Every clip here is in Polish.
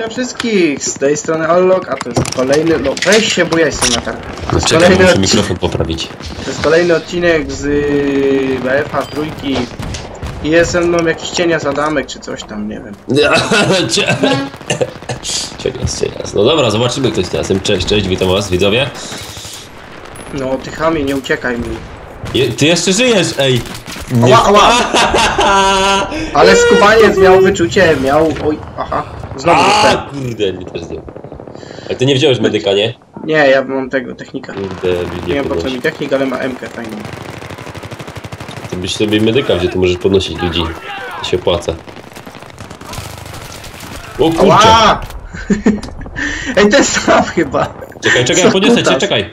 Witam wszystkich, z tej strony Allok, a to jest kolejny, no weź się, bo ja jestem na targu. To jest Czekaj, kolejny, muszę odci- mikrofon poprawić. to jest kolejny odcinek z y, BFH trójki. I jest ze mną jakiś cienia Adamek, czy coś tam, nie wiem. Cienias, cienias. No dobra, zobaczymy kto jest cieniasem. Cześć, cześć, witam was, widzowie. No ty chamie, nie uciekaj mi. Je, ty jeszcze żyjesz, ej! Nie... Ała, ała! Ale skubaniec miał wyczucie, miał, oj, aha, znowu A, dostałem. kurde, nie też zdjął. Ale ty nie wziąłeś medyka, nie? Nie, ja mam tego, technika. Kurde, Nie wiem po co mi technik, ale ma MK fajnie. Ty byś sobie medyka wziął, to możesz podnosić ludzi. To się opłaca. O kurczę! Ała! Ej, ten sam chyba. Czekaj, czekaj, Co podniosę cię, kutas? czekaj.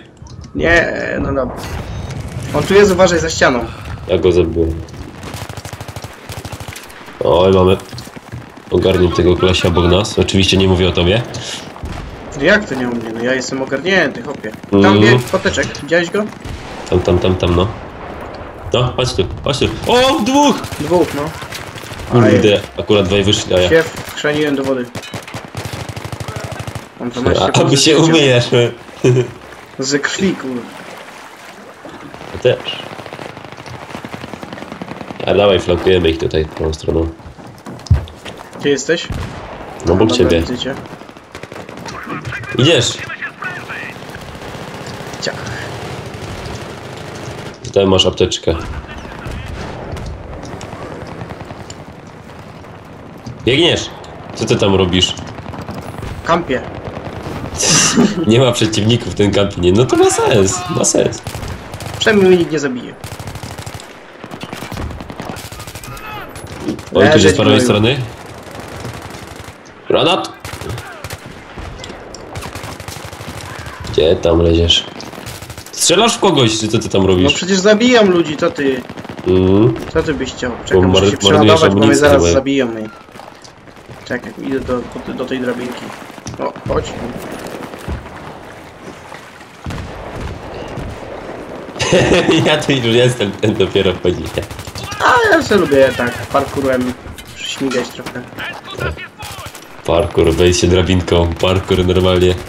Nie, no dobra. On tu jest, uważaj za ścianą. Ja go zabiłem. Oj, mamy ogarniętego kolesia obok nas. Oczywiście nie mówię o tobie. No jak to nie u mnie? No ja jestem ogarnięty, chłopie. Tam Mhm. bieg, poteczek, widziałeś go? Tam, tam, tam, tam, no. No, chodź tu, chodź tu. O, dwóch! Dwóch, no. Kurde, akurat dwaj wyszli, a ja... Się wchrzeniłem do wody. To masz A, aby się umyjesz. Z krwi, kurde. Ja też. A dawaj, flankujemy ich tutaj tą stroną. Gdzie jesteś? No, obok Dobra, ciebie. widzę cię. Idziesz! Ciach. Tutaj masz apteczkę. Biegniesz! Co ty tam robisz? Kampie. Nie ma przeciwników w tym kampinie. No to ma sens, ma sens. Przynajmniej mnie nikt nie zabije. Oj, tu z prawej strony. Granat! Gdzie tam leziesz? Strzelasz w kogoś, czy co ty tam No robisz? przecież zabijam ludzi, co ty? Mm. Co ty byś chciał? Czekaj, Bo muszę mar- się marnujesz przeładować, bo mnie amunicję zaraz moją. zabiją. Ej. Czekaj, idę do, do, do tej drabinki. O, chodź. ja tu już jestem, ten dopiero wchodzi. A ja sobie lubię tak parkurem śmigać trochę. Parkour, wejdź się drabinką, parkour normalnie. Ta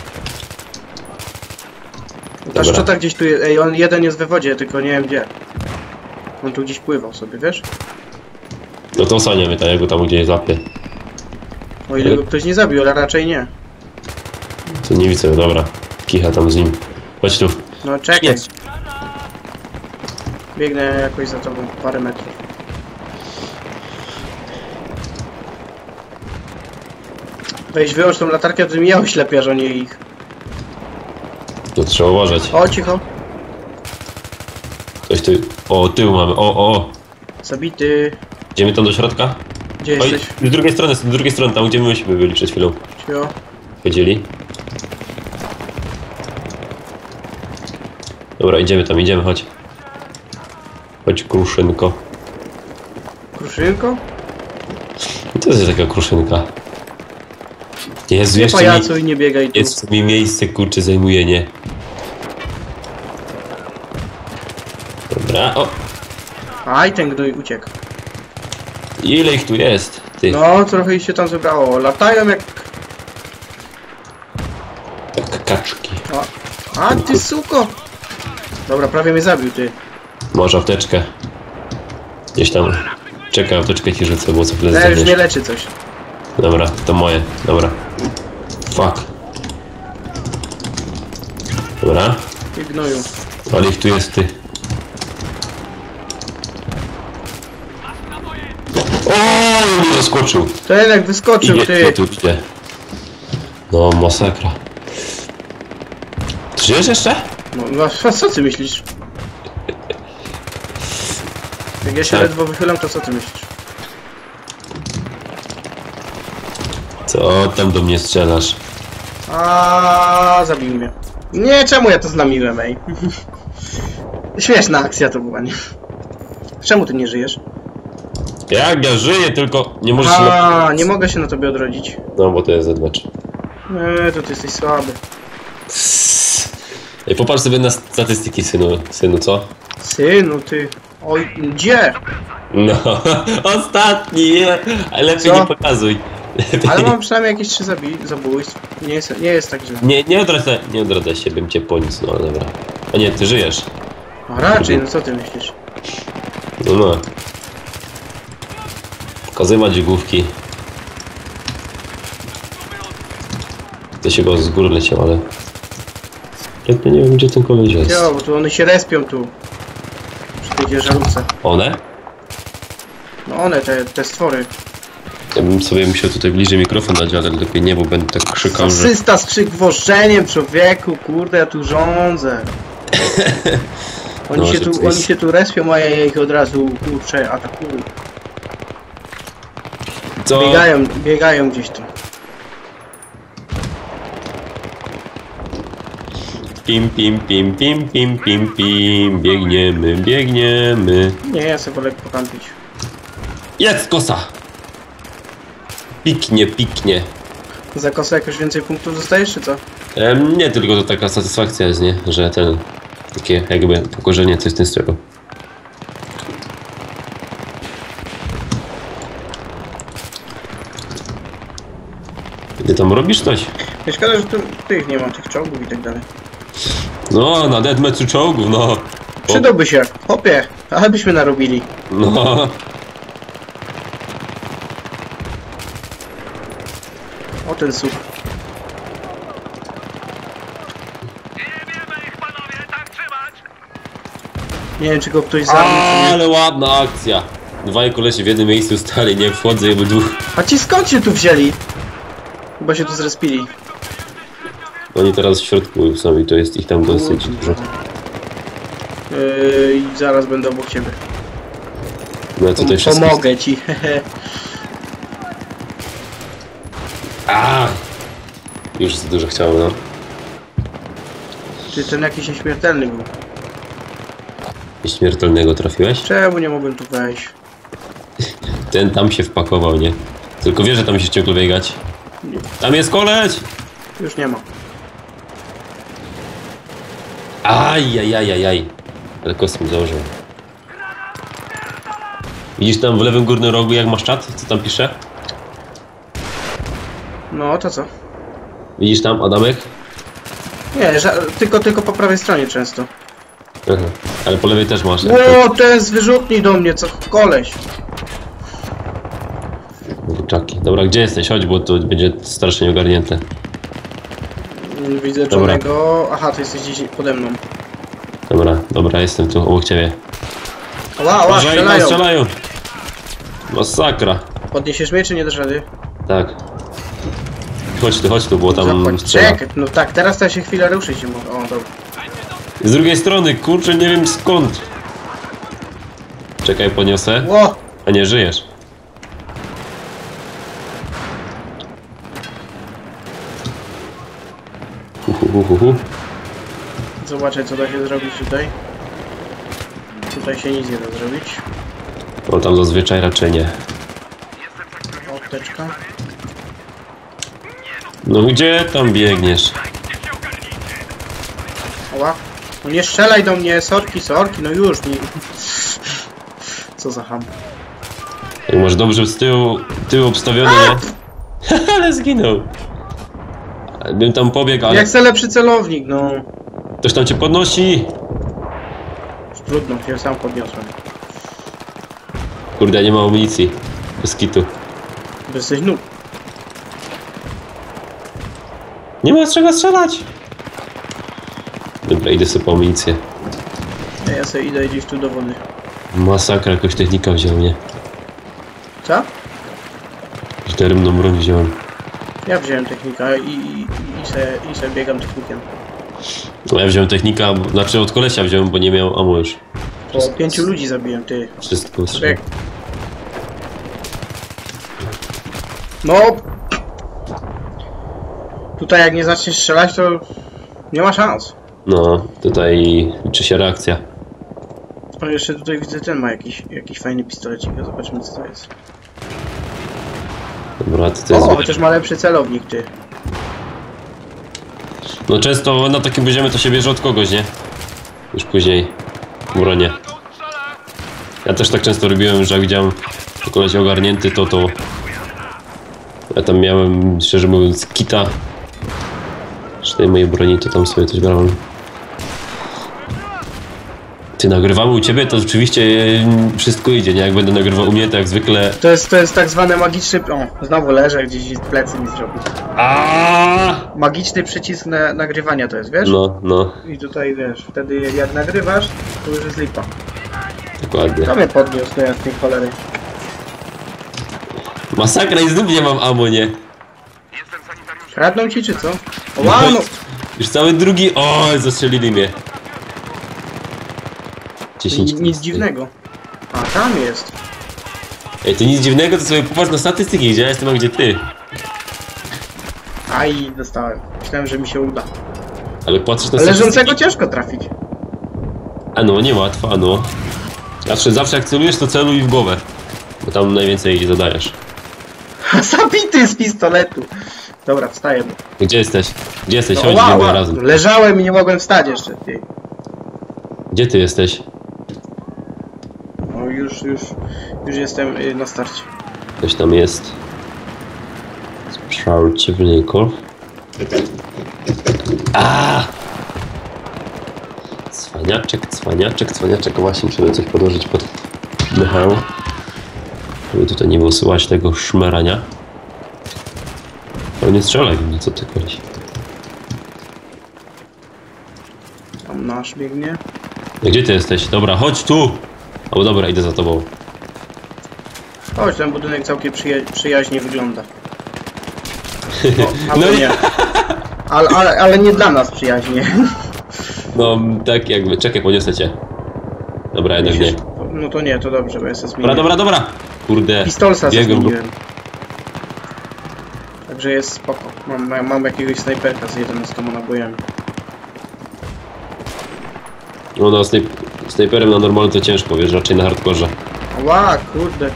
Dobra. szczota gdzieś tu jest. Ej, on jeden jest we wodzie, tylko nie wiem gdzie. On tu gdzieś pływał sobie, wiesz? No to osłaniamy tak, jak go tam gdzieś złapie. O ile go ktoś nie zabił, ale raczej nie. Co nie widzę, dobra. Kicha tam z nim. Chodź tu. No czekaj. Biegnę jakoś za tobą parę metrów. Weź wyłącz tą latarkę, to ja oślepiasz, a nie ich. To trzeba uważać. O, cicho. Ktoś tu... O, tył mamy. O, o. Zabity. Idziemy tam do środka? Gdzie Oj, jesteś? z drugiej strony, z drugiej strony, tam gdzie myśmy byli przed chwilą. Cicho. Chodzili. Dobra, idziemy tam, idziemy, chodź. Chodź, kruszynko. Kruszynko? To jest taka kruszynka. Jezu, Nie jeszcze mi, pajacuj, nie biegaj tu. jeszcze mi miejsce, kurczę, zajmuje, nie? Dobra, o, Aj, ten gnój uciekł. ile ich tu jest? Ty, No, trochę ich się tam zebrało. Latają jak... jak kaczki. A, a ty suko! Dobra, prawie mnie zabił, ty. Masz apteczkę. Gdzieś tam. Czekaj, apteczkę ci rzucę, bo co chwilę Ja już nie leczy coś. Dobra, to moje, dobra. Fuck. Dobra, Ty gnoju. ale ich tu jest ty. O, nie zaskoczył. Ten jak wyskoczył, Idzie, ty. tu. No, masakra. Żyjesz jeszcze? No, no, co ty myślisz? Jak ja się Tak. ledwo wychylam, to co ty myślisz? Co tam do mnie strzelasz? A zabił mnie. Nie, czemu ja to znamiłem, ej? Śmieszna akcja to była, nie? Czemu ty nie żyjesz? Jak ja żyję, tylko nie możesz się... A, na- nie mogę się na tobie odrodzić. No, bo to jest zadbacz. Eee, to ty jesteś słaby. Ej, popatrz sobie na statystyki, synu, synu, co? Synu, ty. Oj, gdzie? No, ostatni, lepiej Co? nie pokazuj. Ale mam przynajmniej jakieś trzy zabi zabójstw. Nie jest, nie jest tak źle. Nie, nie odradzaj, nie się, bym cię poniósł, no dobra. A nie, ty żyjesz. A raczej, no co ty myślisz? No no. Pokazywać główki. To się go z góry leciał, ale... Ja nie wiem, gdzie ten koleś jest. Jo, bo tu one się respią tu. Przy tej wieżarówce. One? No one, te, te stwory. Ja bym sobie musiał tutaj bliżej mikrofon dać, ale lepiej nie, bo będę tak krzykał, że... Asysta z krzykwożdżeniem, człowieku, kurde, ja tu rządzę. Oni, No, się że tu, to oni jest- się tu respią, a ja ich od razu, kurczę, atakują. Co? Biegają, biegają gdzieś tu. Pim, pim, pim, pim, pim, pim, pim. Biegniemy, biegniemy. Nie, ja sobie wolę pokampić. Jest kosa! Piknie, piknie. Za kosę jakoś więcej punktów dostajesz, czy co? Em, nie, tylko to taka satysfakcja jest, nie? Że ten... Takie jakby pokorzenie, coś w tym stylu. Ty tam robisz coś? Nie szkoda, że tu, tych nie ma, tych czołgów i tak dalej. No, na deadmatchu czołgów, no. Przydałby się, hopie, ale byśmy narobili. no. Ten słup. Nie wiem, czy go ktoś zabił, czy nie. Ale ładna akcja. Dwaj kolesie w jednym miejscu stali, nie wchodzę i obydwu. A ci skąd się tu wzięli? Chyba się tu zrespili. Oni teraz w środku są i to jest ich tam dosyć dużo. Yy, I zaraz będę obok ciebie. No co tutaj Pom-. Pomogę ci, hehe. A! Już za dużo chciałem, no. Czy ten jakiś nieśmiertelny był? Śmiertelnego trafiłeś? Czemu nie mogłem tu wejść? Ten tam się wpakował, nie? Tylko wie, że tam się ciągle biegać. Tam jest koleś! Już nie ma. Aj, aj, aj, aj, aj. Ale kosmik założył. Widzisz tam w lewym górnym rogu jak masz czat? Co tam pisze? No, to co? Widzisz tam Adamek? Nie, ża- tylko, tylko po prawej stronie często. Aha. Ale po lewej też masz. Ło, ten z wyrzutni do mnie, co koleś. Czaki. Dobra, gdzie jesteś? Chodź, bo to będzie strasznie ogarnięte. Mm, Widzę Dobra. czarnego. Aha, ty jesteś gdzieś pode mną. Dobra, dobra, jestem tu obok ciebie. Ła, ła, Uważaj, strzelają. strzelają! Masakra. Podniesiesz mnie, czy nie dasz rady? Tak. Chodź tu, chodź tu, bo tam. Czekaj, no tak, teraz to ja się chwilę ruszyć nie mogę. O, dobra. Z drugiej strony, kurczę, nie wiem skąd. Czekaj, poniosę. Ło! A nie, żyjesz. Hu, hu, hu, hu, hu. Zobaczę, co da się zrobić tutaj. Tutaj się nic nie da zrobić. O, tam zazwyczaj raczej nie. Apteczka. No gdzie tam biegniesz? Ała. No nie strzelaj do mnie, sorki, sorki, no już mi. Co za ham. Jak masz dobrze z tyłu, tył obstawiony, nie? ale zginął. Bym tam pobiegł, ale Jak chcę lepszy celownik, no. ktoś tam cię podnosi. Trudno, się sam podniosłem. Kurde, nie ma amunicji. Bez kitu. Bo jesteś noob. Nie ma z czego strzelać. Dobra, idę sobie po amunicję. A ja sobie idę gdzieś tu do wody. Masakra, jakoś technika wziął mnie. Co? Czterymną broń wziąłem. Ja wziąłem technika i, i, i, se, i se biegam technikiem. No ja wziąłem technika, znaczy od kolesia wziąłem, bo nie miał amu już. Po pięciu ludzi zabiłem, ty. Wszystko strzał. No! Tutaj jak nie zaczniesz strzelać, to nie ma szans. No, tutaj liczy się reakcja. O, jeszcze tutaj widzę, ten ma jakiś, jakiś fajny pistolecik, a zobaczymy co to jest. Dobra, to, to O, jest... chociaż ma lepszy celownik, ty. No często na takim poziomie to się bierze od kogoś, nie? Już później bronię. Ja też tak często robiłem, że jak widziałem koleś ogarnięty, to to Ja tam miałem, szczerze mówiąc, kita. Z tej mojej broni to tam sobie coś brałem. Ty nagrywamy u ciebie, to oczywiście e, wszystko idzie, nie? Jak będę nagrywał u mnie, to jak zwykle... To jest, to jest tak zwany magiczny... O, znowu leżę gdzieś i plecy mi zrobił. Aaaa! Magiczny przycisk na, nagrywania to jest, wiesz? No, no, I tutaj wiesz, wtedy jak nagrywasz, to już jest lipa. dokładnie. To mnie podniósł, no ja z tej cholery. Masakra i znów nie mam ammo, nie? Kradną ci czy co? O, wow, no. Już cały drugi... O, zastrzelili mnie. 10 Nic, dziwnego. A, tam jest. Ej, to nic dziwnego, to sobie popatrz na statystyki, gdzie ja jestem, a gdzie ty. Aj, dostałem. Myślałem, że mi się uda. Ale patrzysz na statystyki... leżącego ciężko trafić. A no, nie łatwo, a no. Zawsze, zawsze jak celujesz, to celuj w głowę. Bo tam najwięcej zadajesz. Zabity z pistoletu. Dobra, wstaję. Gdzie jesteś? Gdzie jesteś? No, Chodź, wow, razem. Leżałem i nie mogłem wstać jeszcze, ty. Gdzie ty jesteś? No już, już, już jestem y, na starcie. Ktoś tam jest. Przeciwników. A! Cwaniaczek, cwaniaczek, cwaniaczek. Właśnie trzeba coś podłożyć pod Michał. Żeby tutaj nie wysyłać tego szmerania. Ale nie strzelaj mnie, co ty koleś. Tam nasz biegnie. Gdzie ty jesteś? Dobra, chodź tu! O, dobra, idę za tobą. Chodź, ten budynek całkiem przyja przyjaźnie wygląda. O, albo No nie. Ale, ale, ale nie dla nas przyjaźnie. No, tak jakby. Czekaj, poniosę cię. Dobra, jednak nie. No to nie, to dobrze, bo ja sobie Dobra, zmieniłem. dobra, dobra! Kurde. Pistolsa biegłem, zmieniłem. Także jest spoko. Mam, mam, mam jakiegoś snajperka z 11 nabojami. No, no, snajp snajperem na normalu to ciężko, wiesz, raczej na hardkorze. Ła, kurde.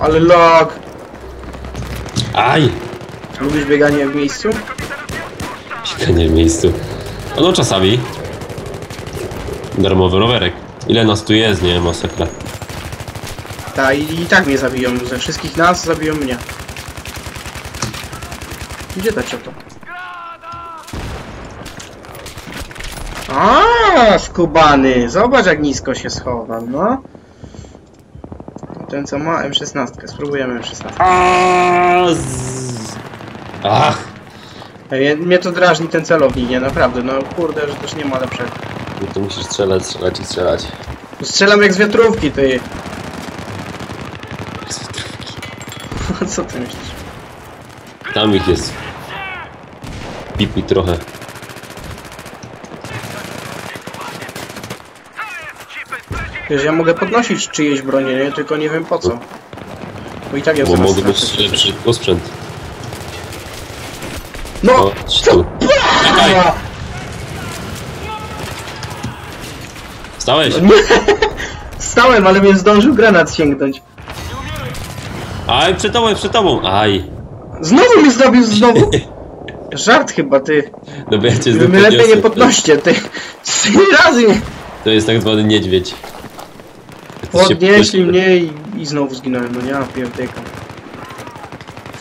Ale lag. Aj! Lubisz bieganie w miejscu? Bieganie w miejscu. A no, czasami. Darmowy rowerek. Ile nas tu jest, nie? Masakra. Tak, i, i tak mnie zabiją. Ze wszystkich nas zabiją mnie. Gdzie ta cioto? A, skubany! Zobacz jak nisko się schował, no. Ten co ma M16, spróbujemy M16. A, z... Ach! Ej, Mnie to drażni ten celownik, nie, naprawdę, no kurde, że też nie ma lepszego. No to musisz strzelać, strzelać i strzelać. Strzelam jak z wiatrówki, ty. Co ty myślisz? Tam ich jest. Pipuj trochę. Wiesz, ja mogę podnosić czyjeś bronie, nie? Tylko nie wiem po co. Bo i tak ja Bo mogę być lepszy posprzęt. No! Czekaj! A, Stałeś? Stałem, ale mnie zdążył granat sięgnąć. Aj, przed tobą, przed tobą! Aj! Znowu mnie zrobił, znowu! Żart chyba, ty. No bo ja cię Wy mnie lepiej nie podniosę. podnoście, ty. Trzy razy mnie To jest tak zwany niedźwiedź. Się podnieśli mnie i, i znowu zginąłem. No ja pierdykam.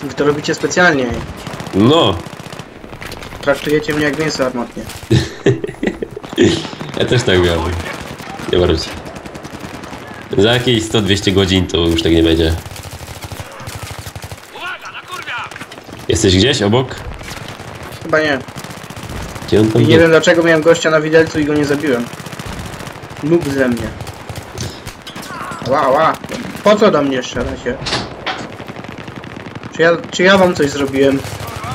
Wy to robicie specjalnie. No! Traktujecie mnie jak mięso armatnie. Ja też tak miałem. Nie martw się. Za jakieś 100-200 godzin to już tak nie będzie. Jesteś gdzieś obok? Chyba nie. Gdzie on tam I nie był? wiem dlaczego miałem gościa na widelcu i go nie zabiłem. Nóg ze mnie. Ła, ła. Po co do mnie strzelacie? Czy ja, czy ja wam coś zrobiłem?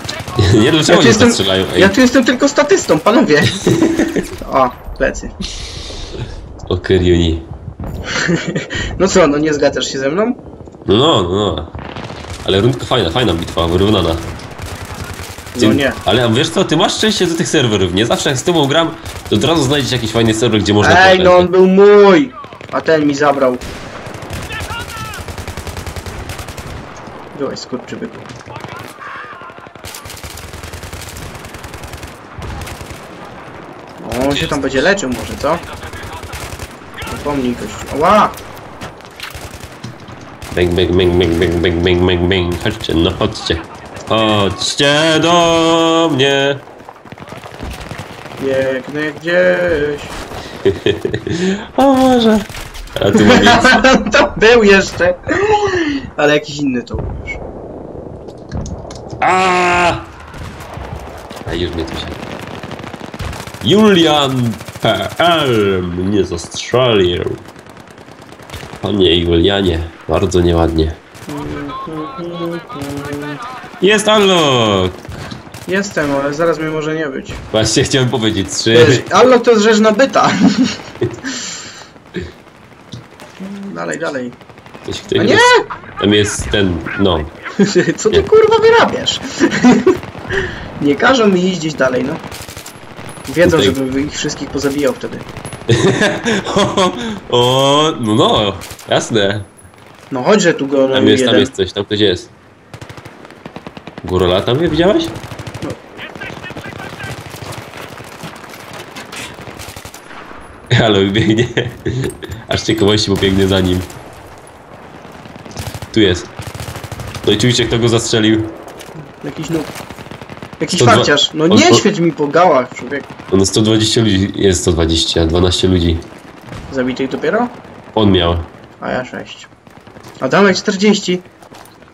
Nie, dlaczego Ja oni jestem, strzelają? Ej, ja tu jestem tylko statystą, panowie. O, plecy. o Kyrioni. No co, no nie zgadzasz się ze mną? No, no, no. Ale rundka fajna, fajna bitwa, wyrównana. Ty, No nie. Ale wiesz co, ty masz szczęście do tych serwerów, nie? Zawsze jak z tobą gram, to od razu znajdziesz jakiś fajny serwer, gdzie można Ej, no on był mój! A ten mi zabrał. Byłeś skurczybyku. O, on się tam będzie leczył może, co? Zapomnij gościu. Ła! Bang, bang, bang, bang, bang, bang, bang, bang, bang. Chodźcie, no chodźcie. Chodźcie do mnie. Biegnę gdzieś. O Boże. A tu mam to był jeszcze. Ale jakiś inny to był już. A! A już mnie tu się. Julian PL mnie zastrzelił. Panie Julianie, bardzo nieładnie. Jest Allok! Jestem, ale zaraz mnie może nie być. Właśnie chciałem powiedzieć, trzy. Allo to jest rzecz nabyta. dalej, dalej. Ktoś, A ktoś nie! Tam jest ten, no. Co ty kurwa wyrabiasz? nie każą mi iść gdzieś dalej, no. Wiedzą, Tutaj- żebym ich wszystkich pozabijał wtedy. o, o, no no, jasne. No chodź, że tu go Tam jest, tam jest coś, tam ktoś jest. Górola tam mnie widziałeś? No. Halo, biegnie. Aż ciekawości, bo biegnie za nim. Tu jest. No i czujcie, kto go zastrzelił. Jakiś nóg. Jakiś 102 farciarz. No nie on- świeć mi po gałach, człowiek. No 120 ludzi, jest 120, 12 ludzi. Zabitych dopiero? On miał. A ja 6. A damy 40.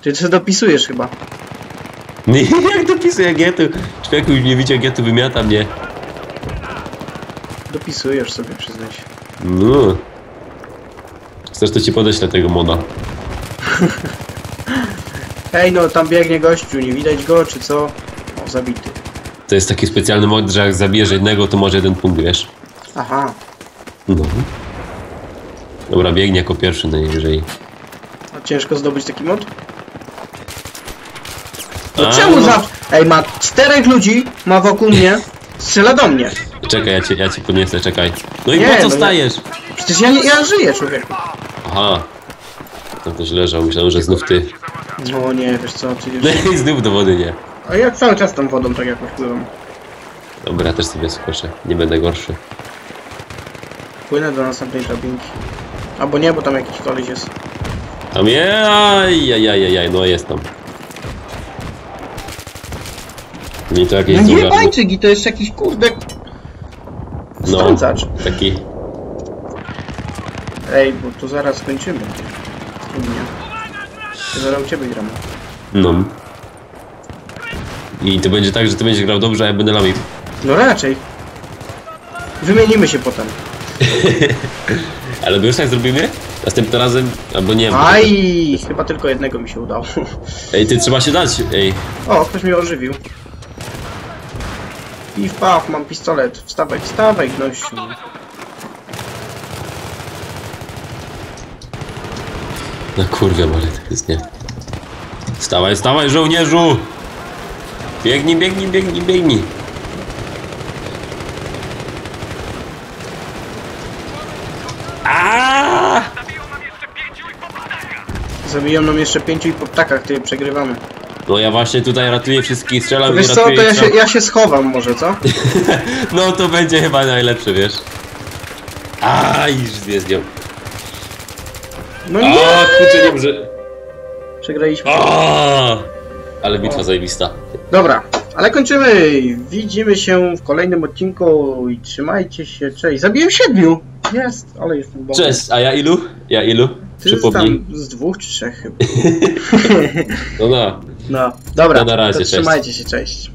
Ty to dopisujesz chyba. Nie, jak dopisuję getu? Człowieku już nie widział getu, wymiata mnie. Dopisujesz sobie, przyznaj się. No. Chcesz, to ci podeślę tego moda. Hej, no tam biegnie gościu, nie widać go, czy co? O, zabity. To jest taki specjalny mod, że jak zabijesz jednego, to może jeden punkt, wiesz? Aha. No. Dobra, biegnie jako pierwszy najwyżej. Ciężko zdobyć taki mod? No A, czemu no. zawsze? Ej, ma czterech ludzi, ma wokół mnie, strzela do mnie. Czekaj, ja cię, ja cię podniosę, czekaj. No i Nie, po co no nie. stajesz? Przecież ja, nie, ja żyję, człowieku. Aha. Tam ktoś leżał, myślałem, że znów ty. No nie, wiesz co, ty No i znów do wody nie. A ja cały czas tą wodą tak jakoś pływam. Dobra, ja też sobie skoczę. Nie będę gorszy. Płynę do następnej drabinki. Albo nie, bo tam jakiś koleś jest. Tam jaj, no jest tam. Nie to jakieś No nie bańczyk i to jest jakiś kurde... No, Strącacz. taki. Ej, bo to zaraz skończymy. U mnie. To zaraz u ciebie gramy. No. I to będzie tak, że ty będziesz grał dobrze, a ja będę lamił. No raczej. Wymienimy się potem. Ale my już tak zrobimy? Następnym razem, albo nie wiem. Aj! Chyba tylko jednego mi się udało. Ej, ty trzeba się dać, ej. O, ktoś mnie ożywił. I wpaw, mam pistolet. Wstawaj, wstawaj, gnościu. No kurwa, ale to jest nie. Stawaj, stawaj, żołnierzu! Biegnij, biegnij, biegnij, biegnij. Zabiją nam jeszcze pięciu i po ptakach, ty przegrywamy. No ja właśnie tutaj ratuję wszystkich, strzelam Wiesz i co, ratuję to ja się, ja się schowam może, co? No to będzie chyba najlepsze, wiesz. A, już zjeździł. No nie! kurczę, nie może. Przegraliśmy. A, ale bitwa zajebista. Dobra, ale kończymy. Widzimy się w kolejnym odcinku i trzymajcie się. Cześć. Zabiłem siedmiu. Jest, ale jestem bomba. Cześć, a ja ilu? Ja ilu? Ty Przypomnij. z dwóch czy trzech chyba. No no. No, dobra. To na razie, to trzymajcie się, cześć.